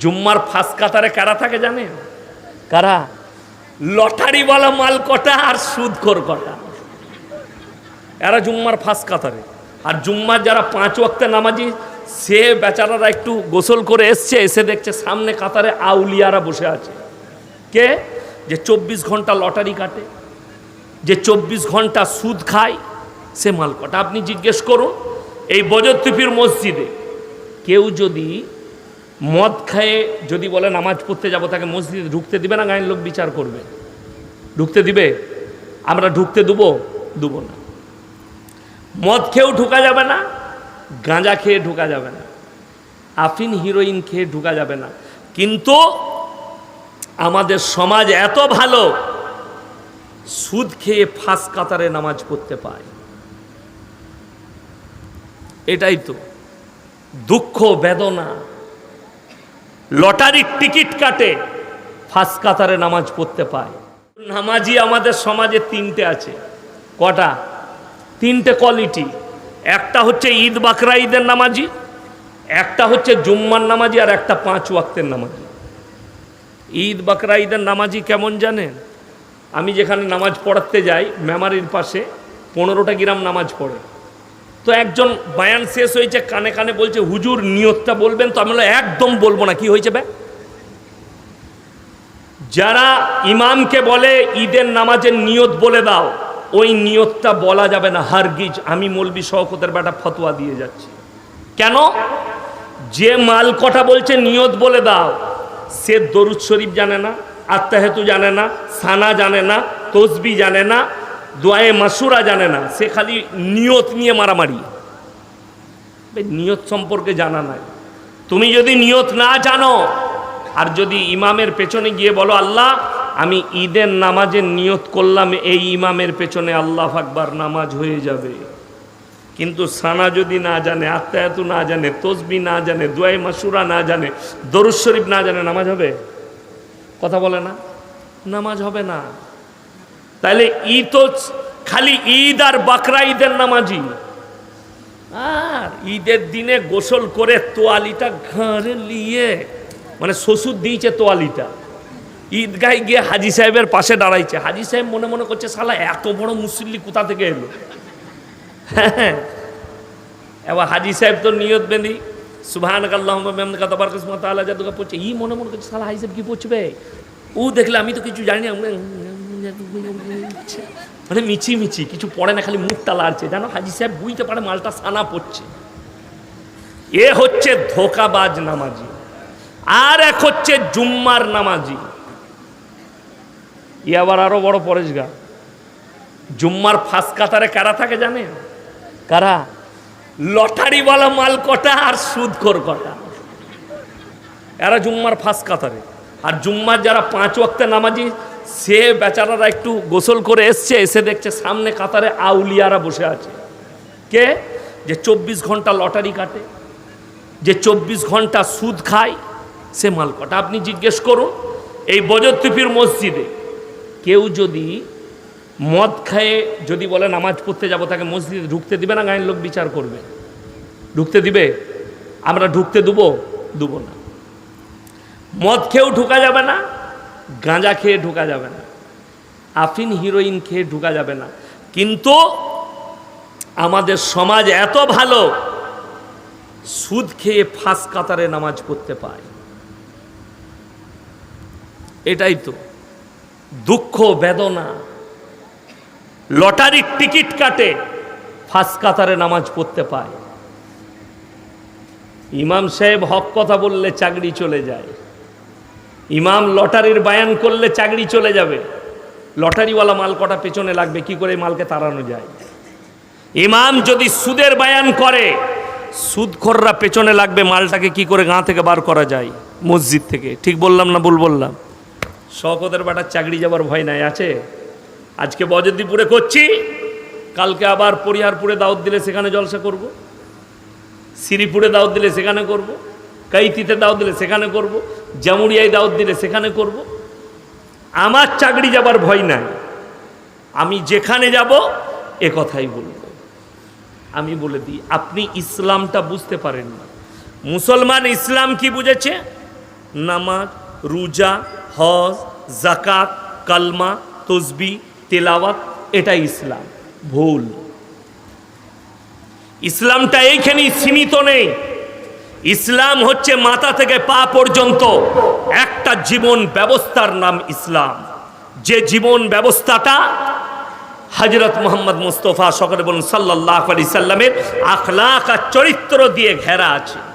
জুম্মার ফাঁস কাতারে কারা থাকে জানেন কারা? লটারিওয়ালা মাল কটা আর সুদখোর কটা। এরা জুম্মার ফাঁস কাতারে। আর জুম্মার যারা পাঁচ ওয়াক্তে নামাজি, সে বেচারারা একটু গোসল করে এসছে, এসে দেখছে সামনে কাতারে আউলিয়ারা বসে আছে। কে? যে চব্বিশ ঘণ্টা লটারি কাটে, যে চব্বিশ ঘণ্টা সুদ খায়, সে মাল কটা। আপনি জিজ্ঞেস করুন, এই বজরতুপির মসজিদে কেউ যদি মদ খায়ে যদি বলে নামাজ পড়তে যাব, তাকে মসজিদে ঢুকতে দিবে না, গায়ের লোক বিচার করবে। ঢুকতে দিবে? আমরা ঢুকতে দেবো? দেবো না। মদ খেয়েও ঢুকা যাবে না, গাঁজা খেয়ে ঢুকা যাবে না। আফিন হিরোইন খেয়ে ঢুকা যাবে না। কিন্তু আমাদের সমাজ এত ভালো, সুদ খেয়ে ফাঁস কাতারে নামাজ পড়তে পায়। এটাই তো দুঃখ, বেদনা। লটারির টিকিট কাটে, ফাঁস কাতারে নামাজ পড়তে পায়। নামাজি আমাদের সমাজে তিনটে আছে। কটা? তিনটে কোয়ালিটি একটা হচ্ছে ঈদ বাকরা ঈদের নামাজি, একটা হচ্ছে জুম্মার নামাজি, আর একটা পাঁচ ওয়াক্তের নামাজি। ঈদ বাকরা ঈদের নামাজি কেমন জানেন? আমি যেখানে নামাজ পড়াতে যাই মেমারির পাশে পনেরোটা গ্রাম নামাজ পড়ে। তো একজন বায়ান শেষ হয়েছে, কানে কানে বলছে, হুজুর, নিয়তটা বলবেন? তো আমি একদম বলব না, কি হয়েছে বে? যারা ইমামকে বলে, ঈদের নামাজের নিয়ত বলে দাও, ওই নিয়তটা বলা যাবে না, হারগিজ, আমি মলবি শওকতের বেটা ফতোয়া দিয়ে যাচ্ছি। কেন? যে মাল কটা বলছে, নিয়ত বলে দাও। সে দরুদ শরীফ জানে না, আত্মাহেতু জানে না, সানা জানে না, তসবি জানে না দোয়ায়ে মাসুরা জানে না, সে খালি নিয়ত নিয়ে মারামারি। নিয়ত সম্পর্কে জানা নাই। তুমি যদি নিয়ত না জানো, আর যদি ইমামের পেছনে গিয়ে বলো, আল্লাহ, আমি ঈদের নামাজের নিয়ত করলাম, এই ইমামের পেছনে আল্লাহ আকবার নামাজ হয়ে যাবে। কিন্তু সানা যদি না জানে, আত্মায়াতু না জানে, তসবি না জানে দোয়াই মাসুরা না জানে, দরুদ শরীফ না জানে, নামাজ হবে? কথা বলে না? নামাজ হবে না। তাহলে ই তো খালি ঈদ আর বাকরা ঈদের নামাজি আর ঈদের দিনে গোসল করে তোয়ালিটা ঘরে নিয়ে মানে শ্বশুর দিয়েছে তোয়ালিটা। ঈদগায় গিয়ে হাজি সাহেবের পাশে দাঁড়াইছে। হাজি সাহেব মনে মনে করছে, শালা, এত বড় মুসল্লি কোথা থেকে এলো? হ্যাঁ। এবার হাজি সাহেব তো নিয়ত বেঁধি সুভান জাদুকা পড়ছে। ই মনে মনে করছে, শালা, হাজি সাহেব কি পড়ছবে ও দেখলে, আমি তো কিছু জানি না। মানে মিছি মিছি, কিছু পড়ে না, খালি মুখটা লাড়ছে জানো, হাজি সাহেব বুঝতে পারে মালটা সানা পড়ছে। এ হচ্ছে ধোকাবাজ নামাজি, আর এক হচ্ছে জুম্মার নামাজি। ই আবার আরও বড় পরেশগা জুম্মার ফাঁস কাতারে কারা থাকে জানে? কারা? লটারিওয়ালা মাল কটা আর সুদখোর কটা। এরা জুম্মার ফাঁস কাতারে আর জুম্মার যারা পাঁচ ওয়াক্তে নামাজি সে বেচারারা একটু গোসল করে এসছে, এসে দেখছে সামনে কাতারে আউলিয়ারা বসে আছে। কে? যে চব্বিশ ঘণ্টা লটারি কাটে, যে চব্বিশ ঘণ্টা সুদ খায়, সে মাল কটা। আপনি জিজ্ঞেস করুন, এই বজরতুপির মসজিদে কেউ যদি মদ খায়ে যদি বলে নামাজ পড়তে যাব, তাকে মসজিদে ঢুকতে দিবে না, গায়ের লোক বিচার করবে? ঢুকতে দিবে? আমরা ঢুকতে দেবো? দেবো না। মদ খেয়েও ঢুকা যাবে না গাঁজা খেয়ে ঢুকা যাবে না। আফিন হিরোইন খেয়ে ঢুকা যাবে না। কিন্তু আমাদের সমাজ এত ভালো, সুদ খেয়ে ফাঁস কাতারে নামাজ পড়তে পায়। এটাই তো। দুঃখ, বেদনা, লটারির টিকিট কাটে, ফাঁস কাতারে নামাজ পড়তে পায়। ইমাম সাহেব হক কথা বললে চাকরি চলে যায়। ইমাম লটারির বায়ান করলে চাকরি চলে যাবে লটারিওয়ালা মাল কটা পেছনে লাগবে, কি করে মালকে তাড়ানো যায় ইমাম যদি সুদের বায়ান করে, সুদখোররা পেছনে লাগবে, মালটাকে কি করে গাঁ থেকে বার করা যায় মসজিদ থেকে ঠিক বললাম না ভুল বললাম শকতের বাটার চাকরি যাবার ভয় নাই, আছে আজকে বজরদিপুরে করছি, কালকে আবার পরিহারপুরে দাওয়াত দিলে সেখানে জলসা করব। শ্রীপুরে দাওয়াত দিলে সেখানে করব। কাইতিতে দাওয়াত দিলে সেখানে করব। জামুরিয়ায় দাওয়াত দিলে সেখানে করব। আমার চাকরি যাবার ভয় নাই। আমি যেখানে যাব, এ কথাই বলব। আমি বলে দিই, আপনি ইসলামটা বুঝতে পারেন না। মুসলমান ইসলাম কি বুঝেছে? নামাজ, রোজা, হজ জাকাত কালমা, তসবি, তেলাওয়াত, এটাই ইসলাম। ভুল। ইসলামটা এইখানেই সীমিত নেই। ইসলাম হচ্ছে মাথা থেকে পা পর্যন্ত একটা জীবন ব্যবস্থার নাম ইসলাম। যে জীবন ব্যবস্থাটা হজরত মোহাম্মদ মুস্তফা সকলে বলুন সাল্লাহ আলি সাল্লামের আখলাক আর চরিত্র দিয়ে ঘেরা আছে।